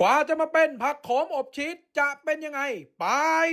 กว่าจะมาเป็นผักขมอบชีสจะเป็นยังไง ไป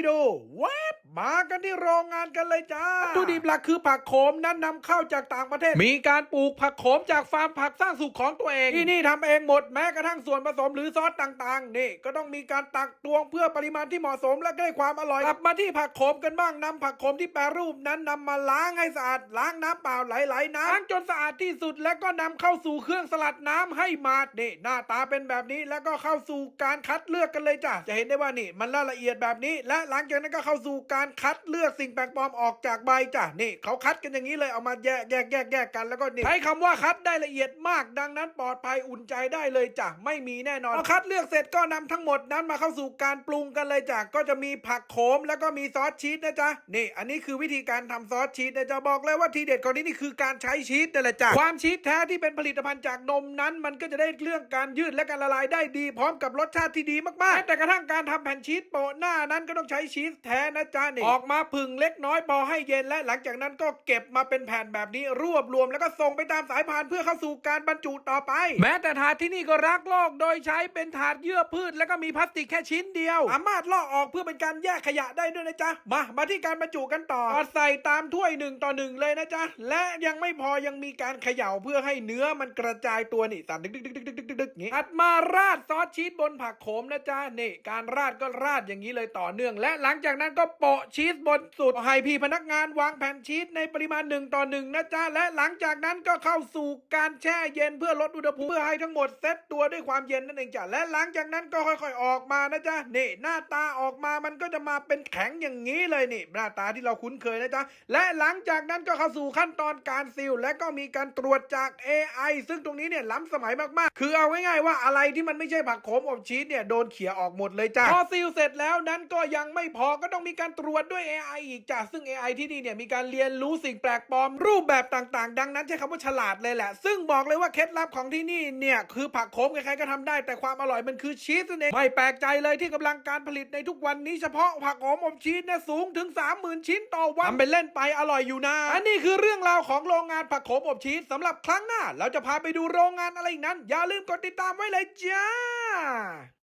ดูแวบ มากันที่โรงงานกันเลยจ้าวัตถุดิบหลักคือผักโขมนั้นนำเข้าจากต่างประเทศ มีการปลูกผักโขมจากฟาร์มผักสร้างสุขของตัวเอง ที่นี่ทำเองหมดแม้กระทั่งส่วนผสมหรือซอสต่างๆ นี่ ก็ต้องมีการตักตวงเพื่อปริมาณที่เหมาะสมและได้ความอร่อยกลับมาที่ผักโขมกันบ้างนำผักโขมที่แปรรูปนั้นนำมาล้างให้สะอาดล้างน้ำเปล่าไหลๆน้ำล้างจนสะอาดที่สุดแล้วก็นำเข้าสู่เครื่องสลัดน้ำให้มาดนี่หน้าตาเป็นแบบนี้แล้วก็เข้าสู่การคัดเลือกกันเลยจ้ะจะเห็นได้ว่านี่มันละเอียดแบบนี้ และหลังจากนั้นก็เข้าสู่การคัดเลือกสิ่งแปลกปลอมออกจากใบจ้ะนี่เขาคัดกันอย่างนี้เลยเอามาแยกแยกแยกแยกกันแล้วก็นี่ใช้คำว่าคัดได้ละเอียดมาก ดังนั้นปลอดภัยอุ่นใจได้เลยจ้ะไม่มีแน่นอนพอคัดเลือกเสร็จก็นำทั้งหมดนั้นมาเข้าสู่การปรุงกันเลยจ้ะก็จะมีผักโขมแล้วก็มีซอสชีสนะจ๊ะนี่ อันนี้คือวิธีการทำซอสชีสนะจ๊ะบอกเลยว่าทีเด็ดของที่นี่คือการใช้ชีสนั่นแหละจ้ะความชีสแท้ที่เป็นผลิตภัณฑ์จากนมนั้น มันก็จะได้เรื่องการยืดและการละลายได้ดี พร้อมกับรสชาติที่ดีมากๆแม้แต่กระทั่งการทำแผ่นชีสโปะหน้านั้นก็ต้องใช้ชีสแท้นะจ๊ะนี่ออกมาพึ่งเล็กน้อยพอให้เย็นและหลังจากนั้นก็เก็บมาเป็นแผ่นแบบนี้รวบรวมแล้วก็ส่งไปตามสายพานเพื่อเข้าสู่การบรรจุต่อไป แม้แต่ถาดที่นี่ก็รักโลกโดยใช้เป็นถาดเยื่อพืช แล้วก็มีพลาสติกแค่ชิ้นเดียวสามารถลอกออกเพื่อเป็นการแยกขยะได้ด้วยนะจ๊ะมามาที่การบรรจุกันต่อใส่ตามถ้วยหนึ่งต่อหนึ่งเลยนะจ๊ะและยังไม่พอยังมีการเขย่าเพื่อให้เนื้อมันกระจายตัวนี่ตามดึกดึกดึกดึกดึกดึกดึกนี้อัดมาราดซอสชีสบนผักโขมนะจ๊ะนี่การราดก็ราดอย่างนี้เลยต่อเนื่อง และหลังจากนั้นก็โปะชีสบนสุดให้พี่พนักงานวางแผ่นชีสในปริมาณหนึ่งต่อหนึ่งนะจ๊ะและหลังจากนั้นก็เข้าสู่การแช่เย็นเพื่อลดอุณหภูมิเพื่อให้ทั้งหมดเซตตัวด้วยความเย็นนั่นเองจ้ะและหลังจากนั้นก็ค่อยๆออกมานะจ๊ะนี่หน้าตาออกมามันก็จะมาเป็นแข็งอย่างนี้เลยนี่ หน้าตาที่เราคุ้นเคยนะจ๊ะและหลังจากนั้นก็เข้าสู่ขั้นตอนการซีลและก็มีการตรวจจาก AI ซึ่งตรงนี้เนี่ยล้ำสมัยมากๆ คือเอาง่ายๆว่าอะไรที่มันไม่ใช่ผักโขมอบชีสเนี่ยโดนเขี่ยออกหมดเลยจ้ะพอซีลเสร็จแล้วนั้นก็ยังไม่พอก็ต้องมีการตรวจรวจด้วย AI อีกจ้ะซึ่ง AI ที่นี่เนี่ยมีการเรียนรู้สิ่งแปลกปลอม รูปแบบต่างๆ ดังนั้นใช้คำว่าฉลาดเลยแหละ ซึ่งบอกเลยว่าเคล็ดลับของที่นี่เนี่ยคือผักโขมใครๆก็ทำได้ แต่ความอร่อยมันคือชีสนั่นเองไม่แปลกใจเลยที่กำลังการผลิตในทุกวันนี้เฉพาะผักโขมอบชีสเนี่ยสูงถึง 30,000 ชิ้นต่อวันทำเป็นเล่นไปอร่อยอยู่นะอันนี้คือเรื่องราวของโรงงานผักโขมอบชีสสำหรับครั้งหน้า เราจะพาไปดูโรงงานอะไรอีกนั้น อย่าลืมกดติดตามไว้เลยจ้า